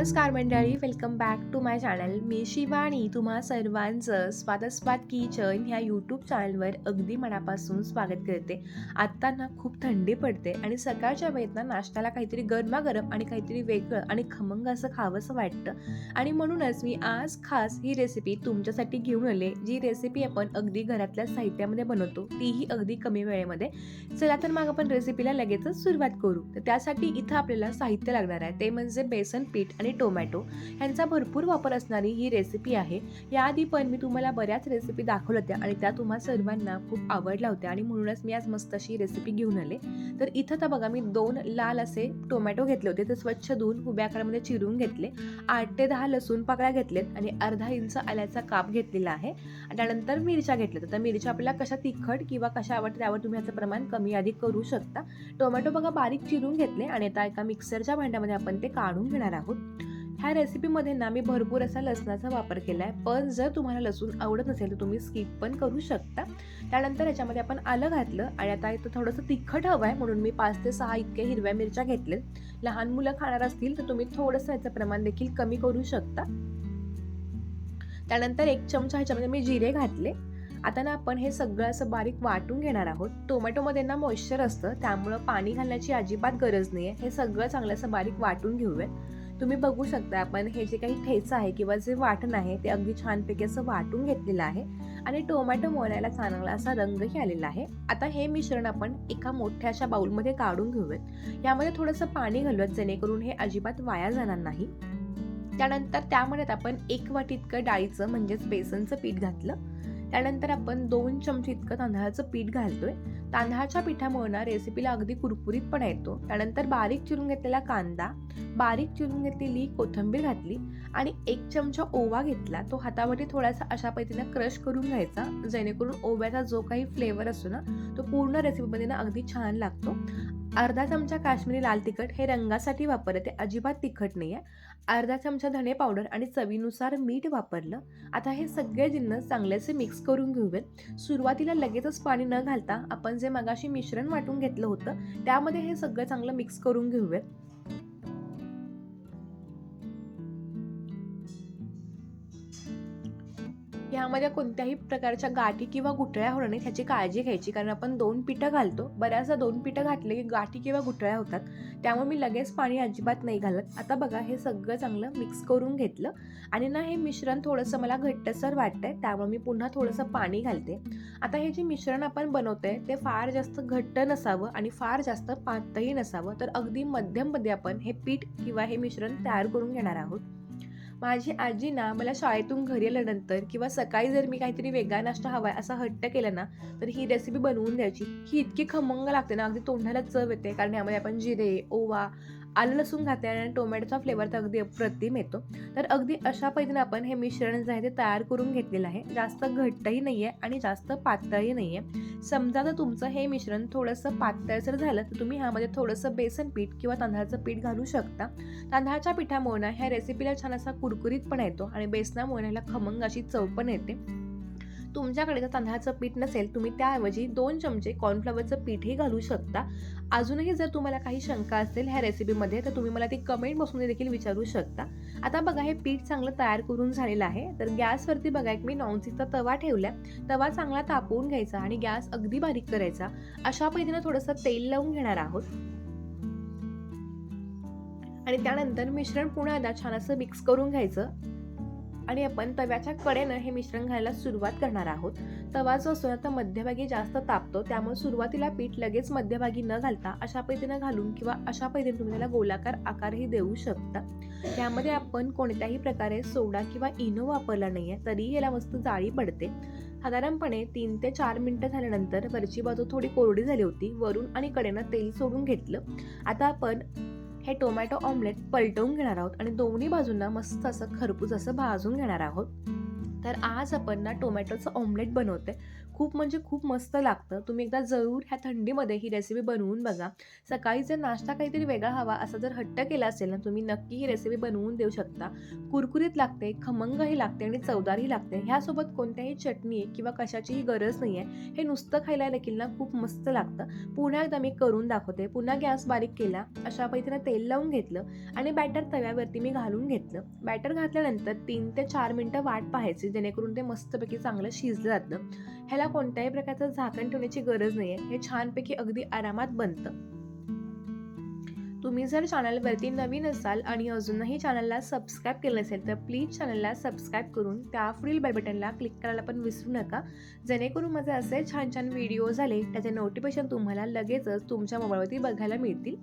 नमस्कार मंडळी welcome back to my channel मी शिवानी तुम्हा सर्वांचं स्वादस्वाद किचन ह्या यूट्यूब चॅनलवर अगदी मनापासून स्वागत करते. आत्ता ना खूप थंडी पडते आणि सकाळच्या वेळेत ना नाश्त्याला काहीतरी गरमागरम आणि काहीतरी वेगळं आणि खमंग असं खावंसं वाटतं. आणि म्हणूनच मी आज खास ही रेसिपी तुमच्यासाठी घेऊन आले जी रेसिपी आपण अगदी घरातल्या साहित्यामध्ये बनवतो तीही अगदी कमी वेळेमध्ये. चला तर मग आपण रेसिपीला लगेचच सुरुवात करू. तर त्यासाठी इथं आपल्याला साहित्य लागणार आहे. ते म्हणजे बेसन पीठ आणि टोमॅटो. यांचा भरपूर वापर असणारी ही रेसिपी आहे. याआधी पण मी तुम्हाला बऱ्याच रेसिपी दाखवल्या होत्या आणि त्या तुम्हा सर्वांना खूप आवडल्या होत्या आणि म्हणूनच मी आज मस्त अशी रेसिपी घेऊन आले. तर इथं तर बघा मी दोन लाल असे टोमॅटो घेतले होते. ते स्वच्छ धुवून उभ्या आकारामध्ये चिरून घेतले. आठ ते दहा लसूण पाकळ्या घेतलेत आणि अर्धा इंच आल्याचा काप घेतलेला आहे. आणि त्यानंतर मिरच्या घेतल्या तर मिरच्या आपल्याला कशा तिखट किंवा कशा आवडते त्यावर तुम्ही याचं प्रमाण कमी अधिक करू शकता. टोमॅटो बघा बारीक चिरून घेतले आणि आता एका मिक्सरच्या भांड्यामध्ये आपण ते काढून घेणार आहोत. ह्या रेसिपीमध्ये ना मी भरपूर असा लसणाचा वापर केला आहे पण जर तुम्हाला लसूण आवडत नसेल तर तुम्ही स्किप पण करू शकता. त्यानंतर याच्यामध्ये आपण आलं घातलं आणि आता इथं थोडंसं तिखट हवं आहे म्हणून मी पाच ते सहा इतक्या हिरव्या मिरच्या घेतलेत. लहान मुलं खाणार असतील तर तुम्ही थोडंसं याचं प्रमाण देखील कमी करू शकता. त्यानंतर एक चमचा ह्याच्यामध्ये मी जिरे घातले. आता ना आपण हे सगळं असं बारीक वाटून घेणार आहोत. टोमॅटोमध्ये ना मॉइश्चर असतं त्यामुळं पाणी घालण्याची अजिबात गरज नाही आहे हे सगळं चांगलं असं बारीक वाटून घेऊयात. तुम्ही बघू शकता आपण हे जे काही ठेचं आहे किंवा जे वाटण आहे ते अगदी छानपैकी असं वाटून घेतलेलं आहे आणि टोमॅटो मोलायला चांगला असा रंगही आलेला आहे. आता हे मिश्रण आपण एका मोठ्या अशा बाउलमध्ये काढून घेऊयात. यामध्ये थोडंसं पाणी घालूयात जेणेकरून हे अजिबात वाया जाणार नाही. त्यानंतर त्यामध्ये आपण एक वाटी इतकं डाळीचं म्हणजेच बेसनचं पीठ घातलं. त्यानंतर आपण दोन चमचे इतकं तांदळाचं पीठ घालतोय. तांदळाच्या पिठामुळे ना रेसिपीला अगदी कुरकुरीतपणा येतो. त्यानंतर बारीक चिरून घेतलेला कांदा बारीक चिरून घेतलेली कोथिंबीर घातली आणि एक चमचा ओवा घेतला. तो हातावरती थोडासा अशा पद्धतीनं क्रश करून घ्यायचा जेणेकरून ओव्याचा जो काही फ्लेवर असतो ना तो पूर्ण रेसिपीमध्ये ना अगदी छान लागतो. अर्धा चमचा काश्मीरी लाल तिखट हे रंगासाठी वापरते. अजिबात तिखट नाही आहे अर्धा चमचा धणे पावडर आणि चवीनुसार मीठ वापरलं. आता हे सगळे जिन्नस चांगलेसे मिक्स करून घेऊयात. सुरुवातीला लगेचच पाणी न घालता आपण जे मगाशी मिश्रण वाटून घेतलं होतं त्यामध्ये हे सगळं चांगलं मिक्स करून घेऊयात. ह्यामध्ये कोणत्याही प्रकारच्या गाठी किंवा गुठळ्या होणार नाही ह्याची काळजी घ्यायची. कारण आपण दोन पिठं घालतो. बऱ्याचदा दोन पिठं घातले की गाठी किंवा गुठळ्या होतात. त्यामुळे मी लगेच पाणी अजिबात नाही घालत. आता बघा हे सगळं चांगलं मिक्स करून घेतलं. आणि ना हे मिश्रण थोडंसं मला घट्टसर वाटतंय. त्यामुळे मी पुन्हा थोडंसं पाणी घालते. आता हे जे मिश्रण आपण बनवतोय ते फार जास्त घट्ट नसावं आणि फार जास्त पातही नसावं. तर अगदी मध्यममध्ये आपण हे पीठ किंवा हे मिश्रण तयार करून घेणार आहोत. माझी आजी ना मला शाळेतून घरी आल्यानंतर किंवा सकाळी जर मी काहीतरी वेगळा नाश्ता हवाय असा हट्ट केला ना तर ही रेसिपी बनवून द्यायची. ही इतकी खमंग लागते ना अगदी तोंडाला चव येते. कारण यामध्ये आपण जिरे ओवा आलं लसूण घातले आणि टोमॅटोचा फ्लेवर तर अगदी अप्रतिम येतो. तर अगदी अशा पद्धतीने आपण हे मिश्रण जे आहे ते तयार करून घेतलेलं आहे. जास्त घट्टही नाही आहे आणि जास्त पातळही नाही आहे समजा जर तुमचं हे मिश्रण थोडंसं पातळसर झालं तर तुम्ही ह्यामध्ये थोडंसं बेसन पीठ किंवा तांदळाचं पीठ घालू शकता. तांदळाच्या पिठामुळे ह्या रेसिपीला छान असा कुरकुरीत पण येतो आणि बेसनामुळे ह्याला खमंग अशी चव पण येते. तुमच्याकडे जर तांदळाचं पीठ नसेल तुम्ही त्याऐवजी दोन चमचे कॉर्नफ्लॉवरचं पीठही घालू शकता. अजूनही जर तुम्हाला काही शंका असेल ह्या रेसिपीमध्ये तर तुम्ही मला ती कमेंट बसून देखील विचारू शकता. आता बघा हे पीठ चांगलं तयार करून झालेलं आहे. तर गॅसवरती बघा एक मी नॉनस्टिकचा तवा ठेवला तवा चांगला तापवून घ्यायचा आणि गॅस अगदी बारीक करायचा. अशा पद्धतीनं थोडंसं तेल लावून घेणार आहोत. आणि त्यानंतर मिश्रण पुन्हा एकदा छान असं मिक्स करून घ्यायचं. आणि आपण तव्याच्या कडेनं हे मिश्रण घालायला सुरुवात करणार आहोत. तवा जो असतो ना तर मध्यभागी जास्त तापतो. त्यामुळे सुरुवातीला पीठ लगेच मध्यभागी न घालता अशा पद्धतीनं घालून किंवा अशा पद्धतीने तुम्ही त्याला गोलाकार आकारही देऊ शकता. त्यामध्ये आपण कोणत्याही प्रकारे सोडा किंवा इनो वापरला नाही आहे तरीही याला मस्त जाळी पडते. साधारणपणे तीन ते चार मिनिटं झाल्यानंतर वरची बाजू थोडी कोरडी झाली होती. वरून आणि कडेनं तेल सोडून घेतलं. आता आपण हे टोमॅटो ऑमलेट पलटवून घेणार आहोत आणि दोन्ही बाजूंना मस्त असं खरपूस असं भाजून घेणार आहोत. तर आज आपण ना टोमॅटोचं ऑमलेट बनवते खूप म्हणजे खूप मस्त लागतं. तुम्ही एकदा जरूर ह्या थंडीमध्ये ही रेसिपी बनवून बघा. सकाळी जर नाश्ता काहीतरी वेगळा हवा असा जर हट्ट केला असेल ना तुम्ही नक्की ही रेसिपी बनवून देऊ शकता. कुरकुरीत लागते खमंगही लागते आणि चवदारही लागते. ह्यासोबत कोणत्याही चटणी किंवा कशाचीही गरज नाही आहे हे नुसतं खायला देखील ना खूप मस्त लागतं. पुन्हा एकदा मी करून दाखवते. पुन्हा गॅस बारीक केला अशा पद्धतीनं तेल लावून घेतलं आणि बॅटर तव्यावरती मी घालून घेतलं. बॅटर घातल्यानंतर तीन ते चार मिनटं वाट पाहायची जेणेकरून ते मस्तपैकी चांगलं शिजलं जातं. ह्याला कोणत्याही प्रकारचं झाकण ठेवण्याची गरज नाही आहे हे छानपैकी अगदी आरामात बनतं. तुम्ही जर चॅनलवरती नवीन असाल आणि अजूनही चॅनलला सबस्क्राईब केलं नसेल तर प्लीज चॅनलला सबस्क्राईब करून त्या पुढील बाय बटनला क्लिक करायला पण विसरू नका. जेणेकरून माझे असे छान छान व्हिडिओ झाले त्याचे नोटिफिकेशन तुम्हाला लगेचच तुमच्या मोबाईलवरती बघायला मिळतील.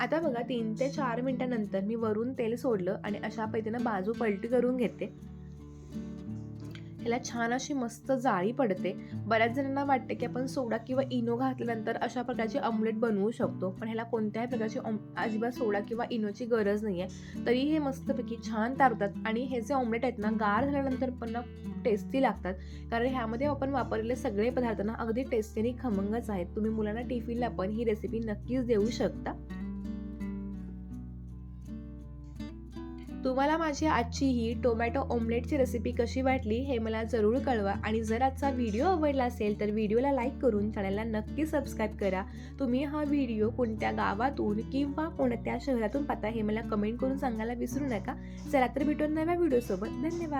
आता बघा तीन ते चार मिनटानंतर मी वरून तेल सोडलं आणि अशा पद्धतीनं बाजू पलटी करून घेते. ह्याला छान अशी मस्त जाळी पडते. बऱ्याच जणांना वाटते की आपण सोडा किंवा इनो घातल्यानंतर अशा प्रकारची ऑमलेट बनवू शकतो. पण ह्याला कोणत्याही प्रकारची ऑम अजिबात सोडा किंवा इनोची गरज नाही आहे तरी हे मस्तपैकी छान तारतात आणि हे जे ऑमलेट आहेत ना गार झाल्यानंतर पण ना टेस्टी लागतात. कारण ह्यामध्ये आपण वापरलेले सगळे पदार्थ ना अगदी टेस्टी आणि खमंगच आहेत. तुम्ही मुलांना टिफिनला पण ही रेसिपी नक्कीच देऊ शकता. तुम्हाला माझी आजची ही टोमॅटो ऑमलेटची रेसिपी कशी वाटली हे मला जरूर कळवा. आणि जर आजचा व्हिडिओ आवडला असेल तर व्हिडिओला लाईक करून चॅनलला नक्की सबस्क्राईब करा. तुम्ही हा व्हिडिओ कोणत्या गावातून किंवा कोणत्या शहरातून पाहता हे मला कमेंट करून सांगायला विसरू नका. चला तर भेटून नव्या व्हिडिओसोबत धन्यवाद.